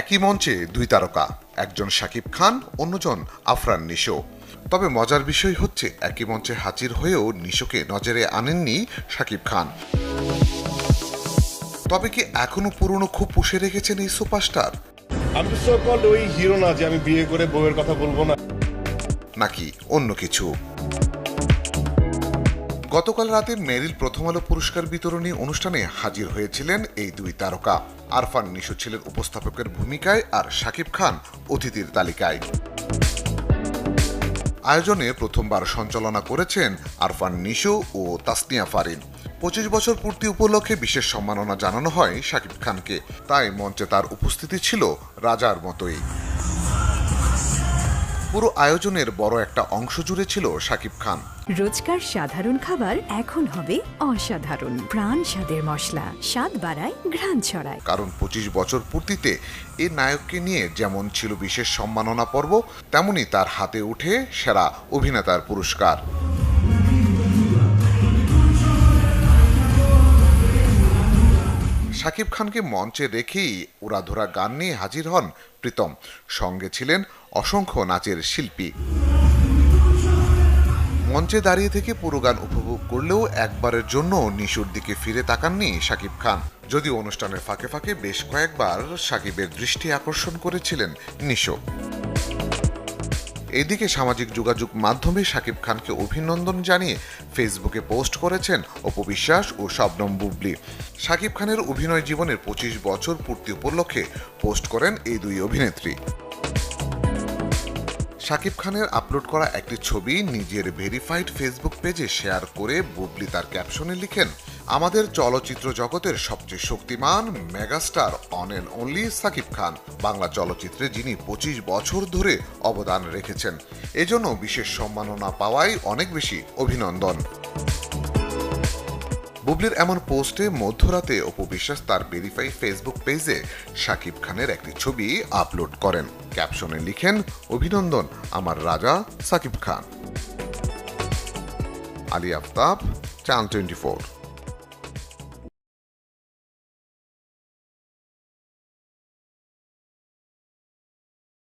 একই মঞ্চে দুই তারকা একজন শাকিব খান অন্যজন আফরান নিশো। তবে মজার বিষয় হচ্ছে একই মঞ্চে হাজির হয়েও নিশোকে নজরে আনেননি শাকিব খান। তবে কি এখনও পুরনো খুব পুষে রেখেছেন এই সুপারস্টার? আমি তো সকল ওই হিরো না যে আমি বিয়ে করে বউয়ের কথা বলব না। নাকি অন্য কিছু? গতকাল রাতে মেরিল প্রথম আলো পুরস্কার বিতরণী অনুষ্ঠানে হাজির হয়েছিলেন এই দুই তারকা। আরফান নিশো ছিলেন উপস্থাপকের ভূমিকায় আর শাকিব খান অতিথির তালিকায়। আয়োজনে প্রথমবার সঞ্চালনা করেছেন আরফান নিশু ও তাসনিয়া ফারিন। পঁচিশ বছর পূর্তি উপলক্ষে বিশেষ সম্মাননা জানানো হয় শাকিব খানকে। তাই মঞ্চে তার উপস্থিতি ছিল রাজার মতোই। পুরো আয়োজনের বড় একটা অংশ জুড়ে ছিল শাকিব খান। রোজকার সাধারণ খাবার এখন হবে অসাধারণ। প্রাণ স্বাদের মশলা স্বাদ বাড়ায় ঘ্রাণ ছড়ায়। কারণ পঁচিশ বছর পূর্তিতে এ নায়ককে নিয়ে যেমন ছিল বিশেষ সম্মাননা পর্ব তেমনি তার হাতে উঠে সেরা অভিনেতার পুরস্কার। শাকিব খানকে মঞ্চে রেখেই উড়াধুরা গান নিয়ে হাজির হন প্রীতম। সঙ্গে ছিলেন অসংখ্য নাচের শিল্পী। মঞ্চে দাঁড়িয়ে থেকে পুরো গান উপভোগ করলেও একবারের জন্য নিশুর দিকে ফিরে তাকাননি শাকিব খান। যদিও অনুষ্ঠানের ফাঁকে ফাঁকে বেশ কয়েকবার সাকিবের দৃষ্টি আকর্ষণ করেছিলেন নিশো। এদিকে সামাজিক যোগাযোগ মাধ্যমে শাকিব খানকে অভিনন্দন জানিয়ে ফেসবুকে পোস্ট করেছেন অপবিশ্বাস ও শবনম বুবলি। শাকিব খানের অভিনয় জীবনের পঁচিশ বছর পূর্তি উপলক্ষে পোস্ট করেন এই দুই অভিনেত্রী। শাকিব খানের আপলোড করা একটি ছবি নিজের ভেরিফাইড ফেসবুক পেজে শেয়ার করে বুবলি তার ক্যাপশনে লিখেন আমাদের চলচ্চিত্র জগতের সবচেয়ে শক্তিমান megastar on and only Shakib Khan Bangla চলচ্চিত্রে যিনি পঁচিশ বছর ধরে অবদান রেখেছেন। এজন্য বিশেষ সম্মাননা পাওয়াই অনেক বেশি অভিনন্দন। বুবলির এমন পোস্টে মধ্যরাতে অপবিশ্বাস তার ভেরিফাই ফেসবুক পেজে শাকিব খানের একটি ছবি আপলোড করেন। ক্যাপশনে লিখেন, অভিনন্দন, আমার রাজা সাকিব খান। আলী আফতাব চান টোয়েন্টি ফোর